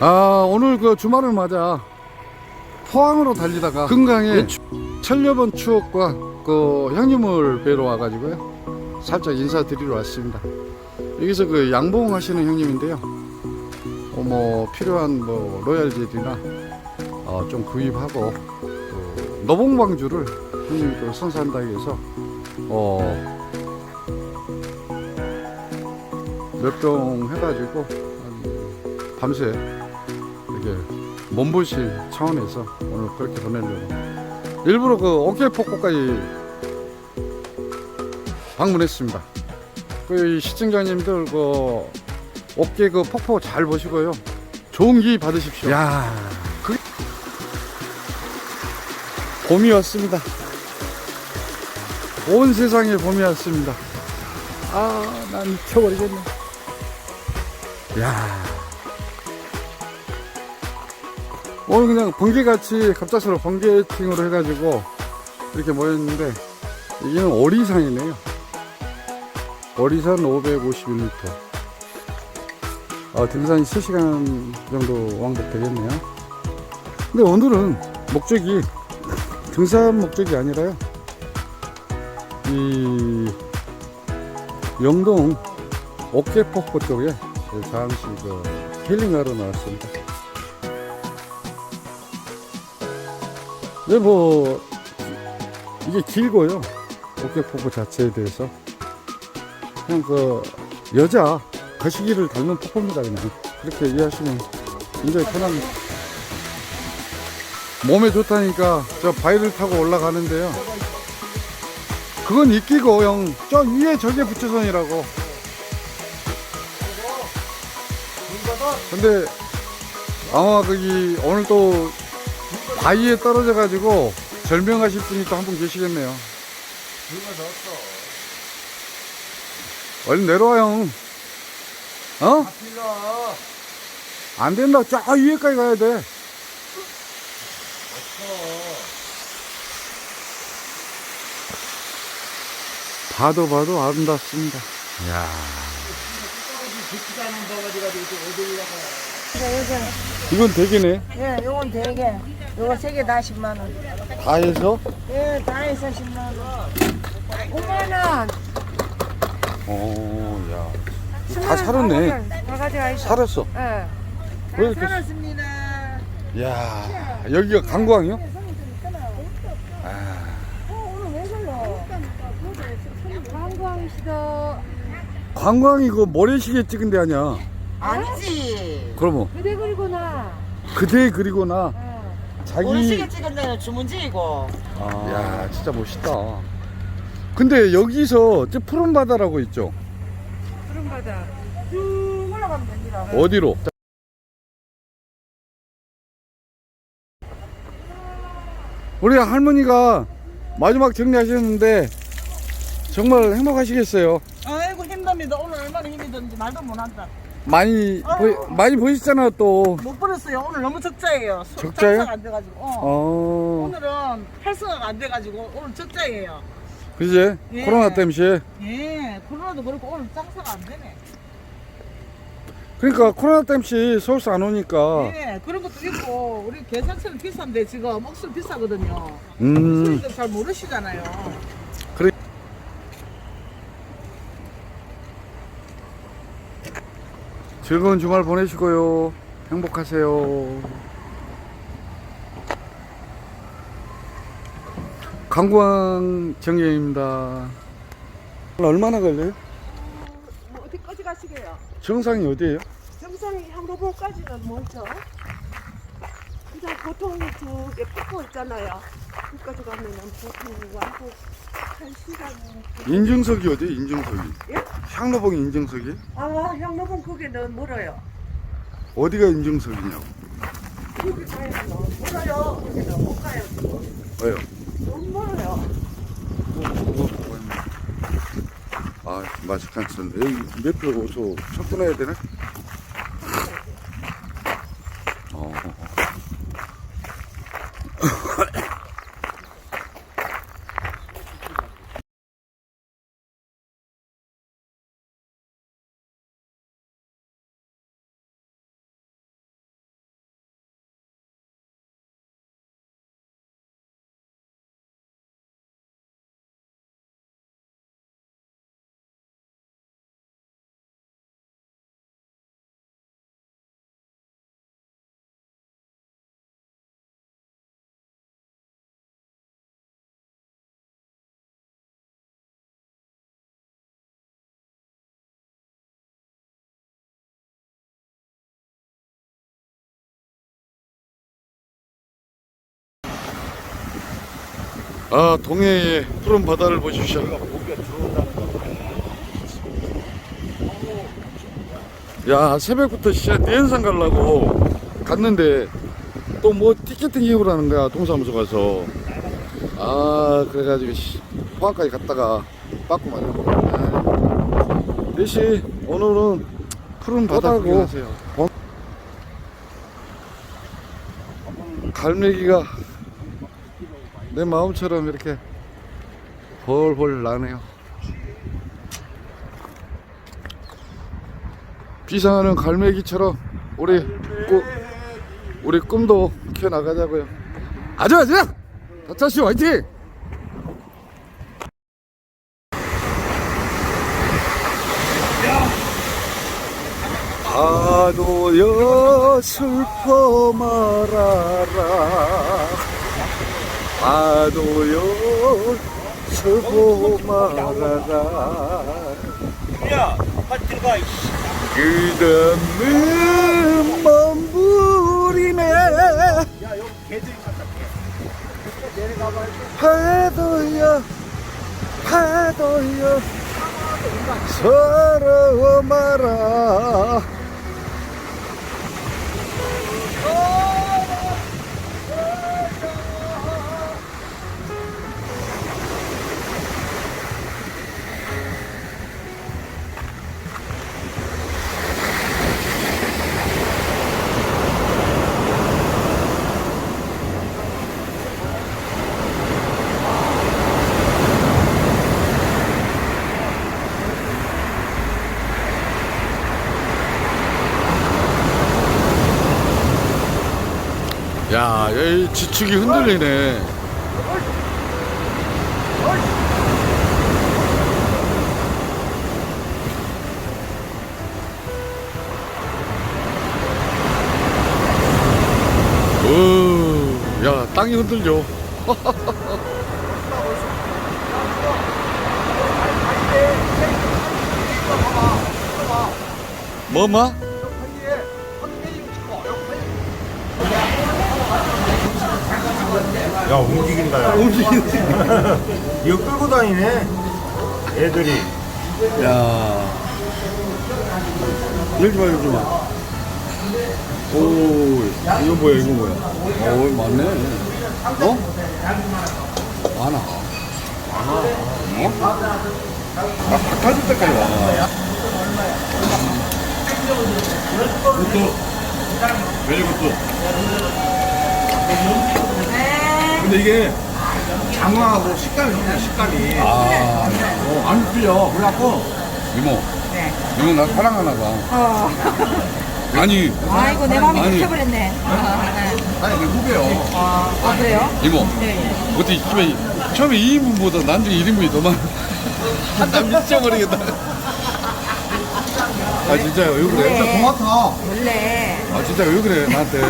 아 오늘 그 주말을 맞아 포항으로 달리다가 금강에. 천여번 추억과 그 형님을 뵈러 와가지고요. 살짝 인사드리러 왔습니다. 여기서 그 양봉 하시는 형님인데요. 어, 뭐 필요한 뭐 로얄젤이나 어, 좀 구입하고 그 너봉방주를 형님이 또 선사한다 해서 어, 몇 병 해가지고 한 밤새 이렇게 몸보신 차원에서 오늘 그렇게 보내려고 일부러 그 어깨 폭포까지 방문했습니다. 그 시청자님들 그 어깨 그 폭포 잘 보시고요. 좋은 기 받으십시오. 야, 그 봄이 왔습니다. 온 세상에 봄이 왔습니다. 아, 난 미쳐버리겠네. 야. 오늘 그냥 번개같이 갑작스러워 번개팅으로 해가지고 이렇게 모였는데 이게는 오리산이네요. 오리산 551m. 어, 등산 3시간 정도 왕복 되겠네요. 근데 오늘은 목적이 등산 목적이 아니라요. 이 영동 어깨폭포 쪽에 잠시 그 힐링하러 나왔습니다. 네, 뭐, 이게 길고요. 어깨폭포 자체에 대해서. 그냥 그, 여자 거시기를 닮은 폭포입니다, 그냥. 그렇게 이해하시면 굉장히 편합니다. 몸에 좋다니까 저 바위를 타고 올라가는데요. 그건 이끼고, 형. 저 위에 저게 부처선이라고. 근데, 아마 거기, 오늘 또 바위에 떨어져 가지고 절명하실 분이 또 한 분 계시겠네요. 얼른 내려와 형. 어? 안 된다. 저 위에까지 가야 돼. 봐도 봐도 아름답습니다. 이야. 이건 되기네. 예, 요건 되게. 요거 세 개 다 10만 원. 다 해서? 예, 다 해서 10만 원. 5만 원. 오, 야. 다 살았네. 다 가져가 있어. 살았어. 예. 왜다 이렇게 살았습니다. 야 여기가 강광이요? 아, 오늘 왜 살러? 관광시도 관광이 그 모래시계 찍은 데 아니야? 아니지. 그러면 그대 그리구나. 그대 그리고나 어. 자기 오르시게 찍은 데는 주문지이고. 아, 야 진짜 멋있다. 근데 여기서 저 푸른 바다라고 있죠? 푸른 바다. 쭉 올라가면 됩니다. 어디로? 우리 할머니가 마지막 정리하셨는데 정말 행복하시겠어요. 아이고 힘듭니다. 오늘 얼마나 힘이 드는지 말도 못한다. 많이 보, 많이 보시잖아요 또. 못 버렸어요. 오늘 너무 적자예요. 수-? 장사가 안 돼가지고. 어. 어, 오늘은 활성화가 안 돼가지고 오늘 적자예요. 그지? 예. 코로나 때문에. 예, 코로나도 그렇고 오늘 장사가 안 되네. 그러니까 코로나 때문에 서울서 안 오니까. 예, 그런 것도 있고 우리 계산서는 비싼데 지금 목술 비싸거든요. 음, 수익도 잘 모르시잖아요. 즐거운 주말 보내시고요. 행복하세요. 강광 정예입니다. 얼마나 걸려요? 뭐 어디까지 가시게요? 정상이 어디예요? 정상이 향로봉까지는 멀죠. 그냥 보통 저기 폭포 있잖아요. 거기까지 가면은 보통 왕복 한 시간. 인증석이 어디예요? 인증석이. 예? 향로봉 인증석이? 아, 향로봉 거기는 멀어요. 어디가 인증석이냐고. 거기 가야죠. 멀어요. 거기는 못 가요. 왜요? 너무 멀어요. 아, 마스크 안 썼는데. 여기 몇표 어서 접근해야 되나? 아 동해의 푸른 바다를 보십시오. 야 새벽부터 진짜 내연산 가려고 갔는데 또 뭐 티켓팅 해오라는 거야 동사무소 가서. 아 그래가지고 씨, 포항까지 갔다가 빠꾸만 대신 오늘은 푸른 바다고 어? 갈매기가 내 마음처럼 이렇게 벌벌 나네요. 비상하는 갈매기처럼 우리 꾸, 우리 꿈도 키워 나가자고요. 아자 아자 다차씨 화이팅! 파도여 슬퍼 말아라 파도여 슬퍼 말아라 야, 빨리 들어가. 그대는 몸부림에 야, 여기 개들이 갔다. 파도여 파도여 서러워 마라 야, 여기 지축이 흔들리네. 오, 야, 땅이 흔들려. 뭐마? 야, 움직인다. 야. 움직인다. 이거 끌고 다니네. 애들이. 야. 열지 마, 열지 마. 오, 이거 뭐야, 이거 뭐야. 오, 맞네. 어? 많아. 많아. 어? 나 박하줄 때까지 와. 이것도, 왜 이것도? 근데 이게 장어하고 식감이 좋네, 식감이. 아, 어, 안 풀려. 그래갖고. 이모. 이모 나 사랑하나 봐. 어. 아니, 아이고 내 마음이 아니. 미쳐버렸네. 아니, 내 후배요. 아 그래요? 이모. 네. 어떻게 처음에, 처음에 2인분보다 나중에 1인분이 더 많아. 나 미쳐버리겠다. 아, 진짜요? 왜 그래? 네. 고맙다. 원래 아, 진짜 왜 그래, 나한테.